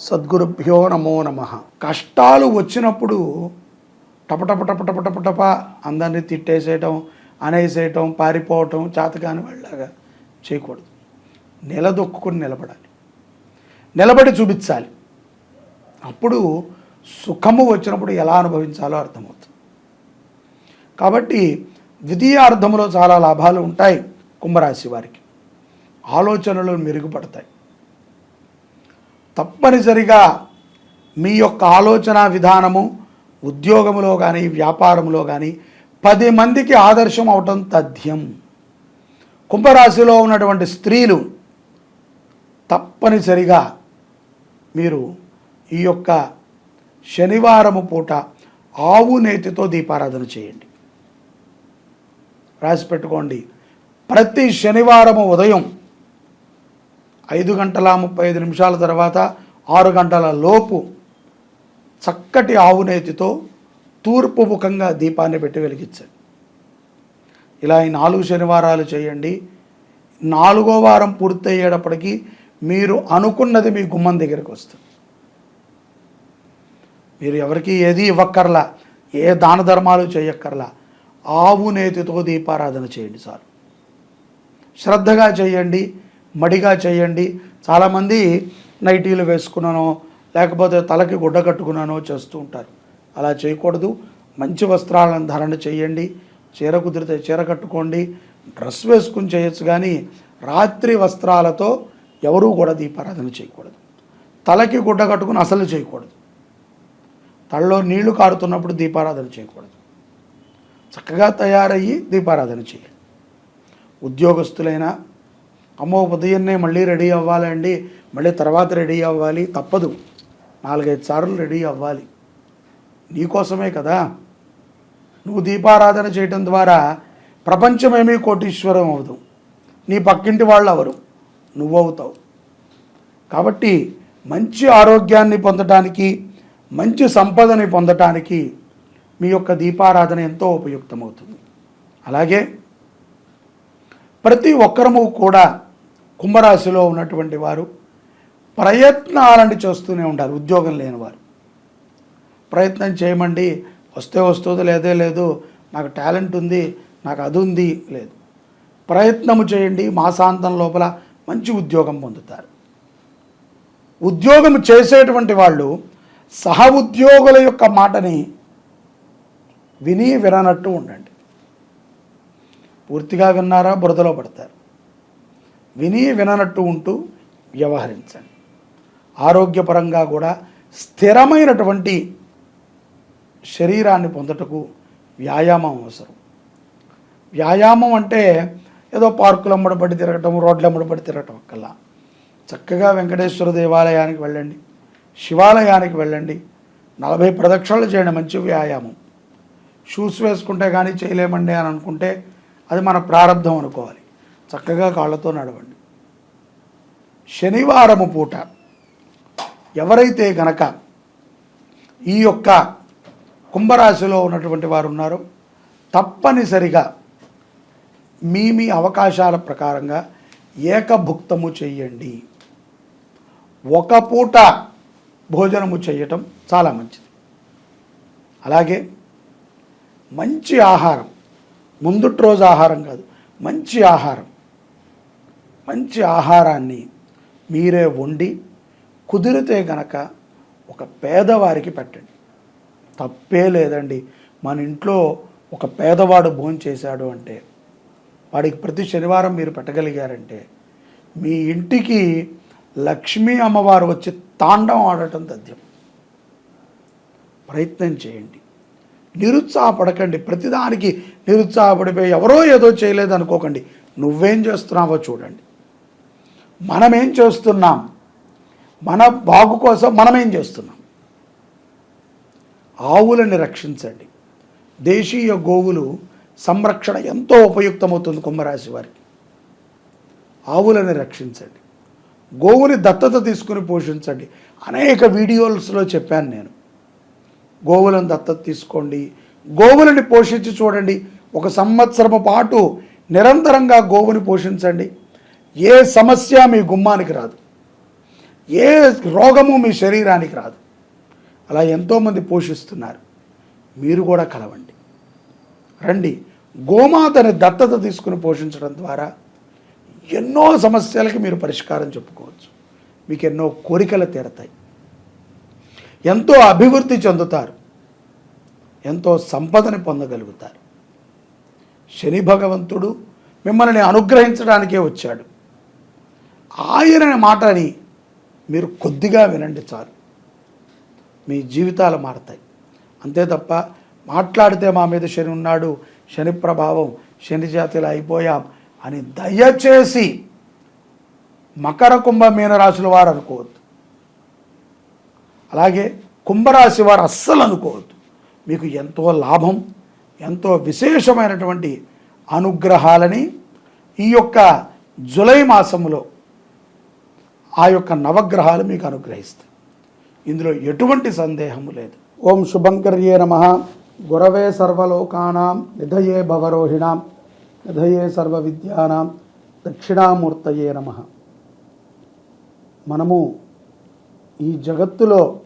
సద్గురుభ్యో నమో నమ. కష్టాలు వచ్చినప్పుడు టపటప టపటప టపటప అందరినీ తిట్టేసేయటం అనేసేయటం పారిపోవటం చేతకాని వాళ్ళలాగా చేయకూడదు. నిలదొక్కుని నిలబడాలి. నిలబడి చూపించాలి. అప్పుడు సుఖము వచ్చినప్పుడు ఎలా అనుభవించాలో అర్థమవుతుంది. కాబట్టి ద్వితీయార్థంలో చాలా లాభాలు ఉంటాయి కుంభరాశి వారికి. ఆలోచనలు మెరుగుపడతాయి. తప్పనిసరిగా మీ యొక్క ఆలోచన విధానము ఉద్యోగంలో కానీ వ్యాపారంలో కానీ పది మందికి ఆదర్శం అవటం తథ్యం. కుంభరాశిలో ఉన్నటువంటి స్త్రీలు తప్పనిసరిగా మీరు ఈ యొక్క శనివారము పూట ఆవు నేతితో దీపారాధన చేయండి. రాసి పెట్టుకోండి. ప్రతి శనివారము ఉదయం ఐదు గంటల ముప్పై ఐదు నిమిషాల తర్వాత ఆరు గంటల లోపు చక్కటి ఆవు నేతితో తూర్పు ముఖంగా దీపాన్ని పెట్టి వెలిగించండి ఇలా ఈ నాలుగు శనివారాలు చేయండి. నాలుగో వారం పూర్తయ్యేటప్పటికీ మీరు అనుకున్నది మీ గుమ్మం దగ్గరికి వస్తుంది. మీరు ఎవరికి ఏది ఇవ్వక్కర్లా ఏ దాన ధర్మాలు చేయక్కర్లా ఆవు నేతితో దీపారాధన చేయండి చాలు. శ్రద్ధగా చేయండి. మడిగా చేయండి. చాలామంది నైటీలు వేసుకున్నానో లేకపోతే తలకి గుడ్డ కట్టుకున్నానో చేస్తూ ఉంటారు. అలా చేయకూడదు. మంచి వస్త్రాలను ధారణ చేయండి. చీర కుదిరితే చీర కట్టుకోండి. డ్రెస్ వేసుకుని చేయొచ్చు కానీ రాత్రి వస్త్రాలతో ఎవరూ కూడా దీపారాధన చేయకూడదు. తలకి గుడ్డ కట్టుకుని అసలు చేయకూడదు. తలలో నీళ్ళు కారుతున్నప్పుడు దీపారాధన చేయకూడదు. చక్కగా తయారయ్యి దీపారాధన చేయాలి ఉద్యోగస్తులైనా అమ్మో ఉదయాన్నే మళ్ళీ రెడీ అవ్వాలండి మళ్ళీ తర్వాత రెడీ అవ్వాలి. తప్పదు. నాలుగైదు సార్లు రెడీ అవ్వాలి. నీకోసమే కదా. నువ్వు దీపారాధన చేయటం ద్వారా ప్రపంచమేమీ కోటీశ్వరం అవదు. నీ పక్కింటి వాళ్ళు అవరు నువ్వవుతావు కాబట్టి మంచి ఆరోగ్యాన్ని పొందటానికి మంచి సంపదని పొందటానికి మీ యొక్క దీపారాధన ఎంతో ఉపయుక్తమవుతుంది. అలాగే ప్రతి ఒక్కరము కూడా కుంభరాశిలో ఉన్నటువంటి వారు ప్రయత్నాలని చేస్తూనే ఉంటారు ఉద్యోగం లేని వారు. ప్రయత్నం చేయమండి వస్తే వస్తుంది లేదే లేదు నాకు టాలెంట్ ఉంది నాకు అది ఉంది లేదు. ప్రయత్నము చేయండి మాసాంతం లోపల మంచి ఉద్యోగం పొందుతారు. ఉద్యోగం చేసేటువంటి వాళ్ళు సహ ఉద్యోగుల యొక్క మాటని విని విననట్టు ఉండండి. పూర్తిగా విన్నారా బురదలో పడతారు. విని విననట్టు ఉంటూ వ్యవహరించండి. ఆరోగ్యపరంగా కూడా స్థిరమైనటువంటి శరీరాన్ని పొందటకు వ్యాయామం అవసరం. వ్యాయామం అంటే ఏదో పార్కులు అమ్మడబడి తిరగటం రోడ్లు అమ్మడబడి తిరగటం కల్లా చక్కగా వెంకటేశ్వర దేవాలయానికి వెళ్ళండి శివాలయానికి వెళ్ళండి నలభై ప్రదక్షిణలు చేయండి మంచి వ్యాయామం. షూస్ వేసుకుంటే కానీ చేయలేమండి అని అనుకుంటే అది మన ప్రారంధం అనుకోవాలి. చక్కగా కాళ్ళతో నడవండి. శనివారము పూట ఎవరైతే గనక ఈ యొక్క కుంభరాశిలో ఉన్నటువంటి వారు ఉన్నారో తప్పనిసరిగా మీ మీ అవకాశాల ప్రకారంగా ఏకభుక్తము చెయ్యండి ఒక పూట భోజనము చేయటం చాలా మంచిది. అలాగే మంచి ఆహారం ముందుటి రోజు ఆహారం కాదు మంచి ఆహారం. మంచి ఆహారాన్ని మీరే వండి కుదిరితే గనక ఒక పేదవారికి పెట్టండి. తప్పే లేదండి. మన ఇంట్లో ఒక పేదవాడు భోంచేశాడు అంటే వాడికి ప్రతి శనివారం మీరు పెట్టగలిగారంటే మీ ఇంటికి లక్ష్మీ అమ్మవారు వచ్చి తాండం ఆడటం తథ్యం. ప్రయత్నం చేయండి. నిరుత్సాహపడకండి. ప్రతిదానికి నిరుత్సాహపడిపోయి ఎవరో ఏదో చేయలేదు అనుకోకండి. నువ్వేం చేస్తున్నావో చూడండి. మనమేం చేస్తున్నాం? మన బాగు కోసం మనమేం చేస్తున్నాం? ఆవులని రక్షించండి. దేశీయ గోవులు సంరక్షణ ఎంతో ఉపయుక్తమవుతుంది కుంభరాశి వారికి. ఆవులని రక్షించండి. గోవుని దత్తత తీసుకుని పోషించండి. అనేక వీడియోస్లో చెప్పాను నేను. గోవులను దత్తత తీసుకోండి. గోవులని పోషించి చూడండి. ఒక సంవత్సరము పాటు నిరంతరంగా గోవుని పోషించండి. ఏ సమస్య మీ గుమ్మానికి రాదు. ఏ రోగము మీ శరీరానికి రాదు. అలా ఎంతోమంది పోషిస్తున్నారు. మీరు కూడా కలవండి. రండి. గోమాతని దత్తత తీసుకుని పోషించడం ద్వారా ఎన్నో సమస్యలకి మీరు పరిష్కారం చెప్పుకోవచ్చు. మీకు ఎన్నో కోరికలు తీరతాయి. ఎంతో అభివృద్ధి చెందుతారు. ఎంతో సంపదని పొందగలుగుతారు. శని భగవంతుడు మిమ్మల్ని అనుగ్రహించడానికే వచ్చాడు. ఆయన మాటని మీరు కొద్దిగా వినండి చాలు. మీ జీవితాలు మారతాయి. అంతే తప్ప మాట్లాడితే మా మీద శని ఉన్నాడు శని ప్రభావం శని జాతిలో అయిపోయాం అని దయచేసి మకర కుంభ మీనరాశుల వారు అనుకోవద్దు. అలాగే కుంభరాశి వారు అస్సలు అనుకోవద్దు. మీకు ఎంతో లాభం ఎంతో విశేషమైనటువంటి అనుగ్రహాలని ఈ యొక్క జులై మాసంలో ఆ యొక్క నవగ్రహాలు మీకు అనుగ్రహిస్తాయి. ఇందులో ఎటువంటి సందేహము లేదు. ఓం శుభంకర్యే నమ. గురవే సర్వలోకానాం నిధయే భవరోహిణాం నిధయే సర్వ విద్యానాం దక్షిణామూర్తయే నమ. మనము ఈ జగత్తులో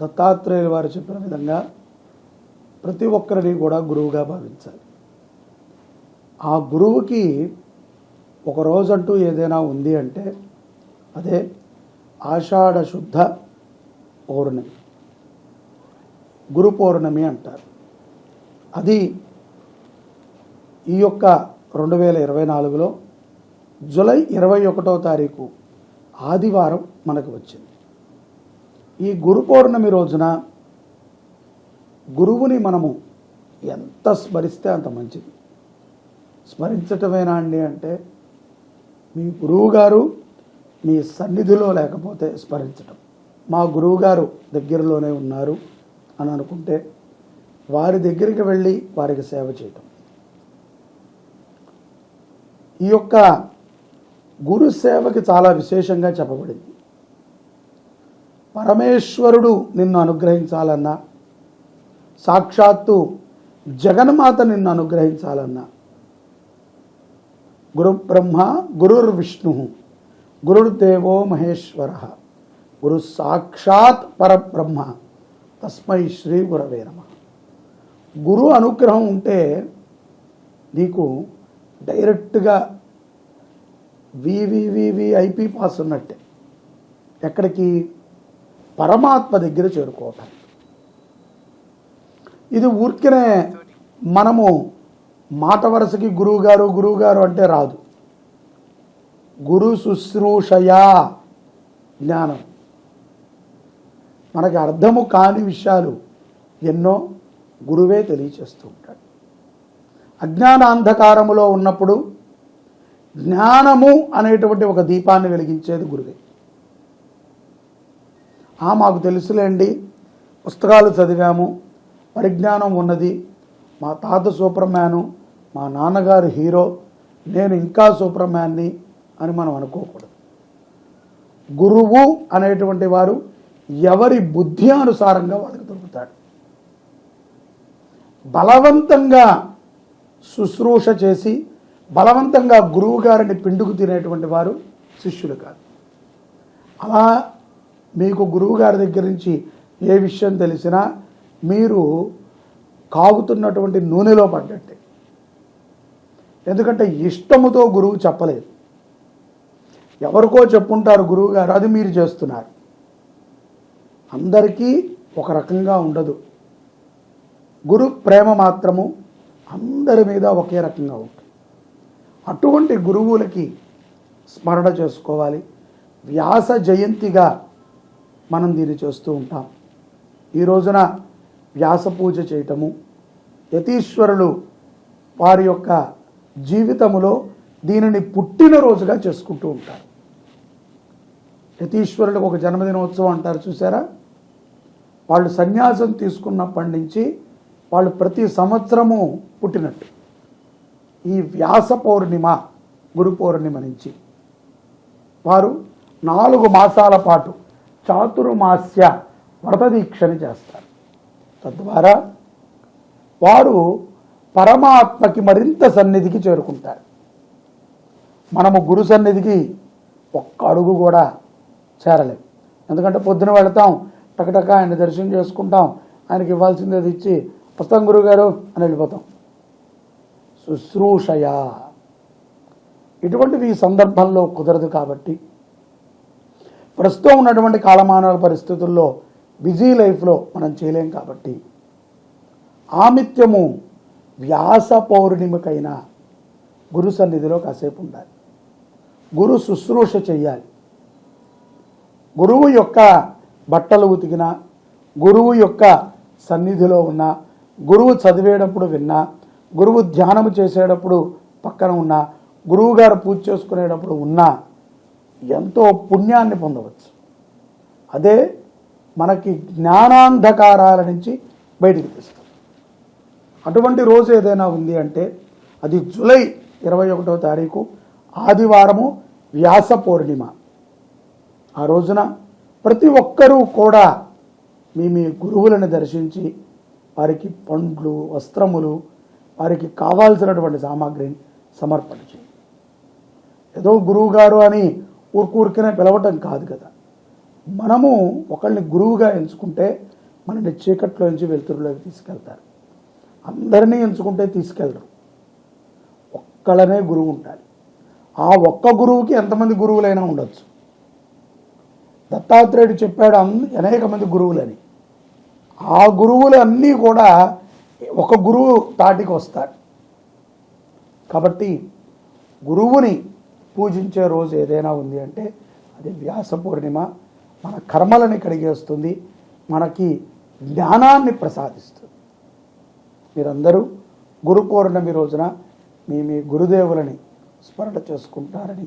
దత్తాత్రేయుల వారు చెప్పిన విధంగా ప్రతి ఒక్కరిని కూడా గురువుగా భావించాలి. ఆ గురువుకి ఒక రోజంటూ ఏదైనా ఉంది అంటే అదే ఆషాఢ శుద్ధ పౌర్ణమి. గురు పౌర్ణమి అంటారు. అది ఈ యొక్క రెండు వేల ఇరవై నాలుగులో జూలై ఇరవై ఒకటో తారీఖు ఆదివారం మనకు వచ్చింది. ఈ గురు పౌర్ణమి రోజున గురువుని మనము ఎంత స్మరిస్తే అంత మంచిది. స్మరించటమేనా అండి అంటే మీ గురువు గారు మీ సన్నిధిలో లేకపోతే స్మరించటం. మా గురువు గారు దగ్గరలోనే ఉన్నారు అని అనుకుంటే వారి దగ్గరికి వెళ్ళి వారికి సేవ చేయటం. ఈ యొక్క గురు సేవకి చాలా విశేషంగా చెప్పబడింది. పరమేశ్వరుడు నిన్ను అనుగ్రహించాలన్నా సాక్షాత్తు జగన్మాత నిన్ను అనుగ్రహించాలన్నా గురు బ్రహ్మ గురుర్ విష్ణు గురుర్దేవో మహేశ్వర. గురు సాక్షాత్ పరబ్రహ్మ. తస్మై శ్రీ గురవే నమ. గురు అనుగ్రహం ఉంటే నీకు డైరెక్ట్గా వివివివిఐపి పాస్ ఉన్నట్టే. ఎక్కడికి? పరమాత్మ దగ్గర చేరుకోవటం ఇది ఊరికనే మనము మాట వరుసకి గురువుగారు గురువుగారు అంటే రాదు. గురు శుశ్రూషయా జ్ఞానం. మనకి అర్థము కాని విషయాలు ఎన్నో గురువే తెలియచేస్తూ ఉంటాడు. అజ్ఞానాంధకారములో ఉన్నప్పుడు జ్ఞానము అనేటువంటి ఒక దీపాన్ని వెలిగించేది గురువే. ఆ మాకు తెలుసులేండి పుస్తకాలు చదివాము పరిజ్ఞానం ఉన్నది మా తాత సూపర్ మ్యాను మా నాన్నగారు హీరో నేను ఇంకా సూపర్ మ్యాన్ని అని మనం అనుకోకూడదు. గురువు అనేటువంటి వారు ఎవరి బుద్ధి అనుసారంగా వాళ్ళకి దొరుకుతాడు. బలవంతంగా శుశ్రూష చేసి బలవంతంగా గురువు గారిని పిండుకు తినేటువంటి వారు శిష్యులు కాదు. అలా మీకు గురువుగారి దగ్గర నుంచి ఏ విషయం తెలిసినా మీరు కాగుతున్నటువంటి నూనెలో పడ్డట్టే. ఎందుకంటే ఇష్టముతో గురువు చెప్పలేదు. ఎవరికో చెప్పుంటారు గురువు గారు అది మీరు చేస్తున్నారు. అందరికీ ఒక రకంగా ఉండదు. గురు ప్రేమ మాత్రము అందరి మీద ఒకే రకంగా ఉంటుంది. అటువంటి గురువులకి స్మరణ చేసుకోవాలి. వ్యాస జయంతిగా మనం దీన్ని చేస్తూ ఉంటాం. ఈ రోజున వ్యాస పూజ చేయటము. యతీశ్వరులు వారి యొక్క జీవితములో దీనిని పుట్టినరోజుగా చేసుకుంటూ ఉంటారు. యతీశ్వరులకు ఒక జన్మదినోత్సవం అంటారు చూసారా? వాళ్ళు సన్యాసం తీసుకున్నప్పటి నుంచి వాళ్ళు ప్రతి సంవత్సరము పుట్టినట్టు. ఈ వ్యాస పౌర్ణిమ గురు పౌర్ణిమ నుంచి వారు నాలుగు మాసాల పాటు చాతుర్మాస్య వ్రత దీక్షని చేస్తారు. తద్వారా వారు పరమాత్మకి మరింత సన్నిధికి చేరుకుంటారు. మనము గురు సన్నిధికి ఒక్క అడుగు కూడా చేరలేం. ఎందుకంటే పొద్దున వెళతాం టకటక ఆయన దర్శనం చేసుకుంటాం ఆయనకి ఇవ్వాల్సింది అది ఇచ్చి వస్తాం గురుగారు అని వెళ్ళిపోతాం. శుశ్రూషయ. ఇటువంటివి ఈ సందర్భంలో కుదరదు కాబట్టి ప్రస్తుతం ఉన్నటువంటి కాలమానాల పరిస్థితుల్లో బిజీ లైఫ్లో మనం చేయలేం కాబట్టి ఆమిత్యము వ్యాస పౌర్ణిమకైనా గురు సన్నిధిలో కాసేపు ఉండాలి. గురు శుశ్రూష చేయాలి గురువు యొక్క బట్టలు ఉతికిన గురువు యొక్క సన్నిధిలో ఉన్న గురువు చదివేటప్పుడు విన్నా గురువు ధ్యానము చేసేటప్పుడు పక్కన ఉన్న గురువు గారు పూజ చేసుకునేటప్పుడు ఉన్నా ఎంతో పుణ్యాన్ని పొందవచ్చు. అదే మనకి జ్ఞానాంధకారాల నుంచి బయటికి తీస్తుంది అటువంటి రోజు ఏదైనా ఉంది అంటే అది జూలై ఇరవై ఒకటో తారీఖు ఆదివారము వ్యాస పౌర్ణిమ. ఆ రోజున ప్రతి ఒక్కరూ కూడా మీ మీ గురువులను దర్శించి వారికి పండ్లు వస్త్రములు వారికి కావాల్సినటువంటి సామాగ్రిని సమర్పణ చేయండి. ఏదో గురువు గారు అని ఊరుకూరికనే పిలవటం కాదు కదా. మనము ఒకళ్ళని గురువుగా ఎంచుకుంటే మనని చీకట్లో నుంచి వెలుతురులోకి తీసుకెళ్తారు. అందరినీ ఎంచుకుంటే తీసుకెళ్ళరు ఒక్కళ్ళనే గురువు ఉండాలి. ఆ ఒక్క గురువుకి ఎంతమంది గురువులైనా ఉండొచ్చు. దత్తాత్రేయుడు చెప్పాడు అన్- అనేక మంది గురువులని. ఆ గురువులు అన్నీ కూడా ఒక గురువు తాటికి వస్తాడు కాబట్టి గురువుని పూజించే రోజు ఏదైనా ఉంది అంటే అది వ్యాస పూర్ణిమ మన కర్మలని కడిగేస్తుంది మనకి జ్ఞానాన్ని ప్రసాదిస్తుంది. మీరందరూ గురు పౌర్ణమి రోజున మీ మీ గురుదేవులని స్మరణ చేసుకుంటారని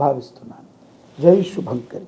భావిస్తున్నాను. జై శుభంకరి.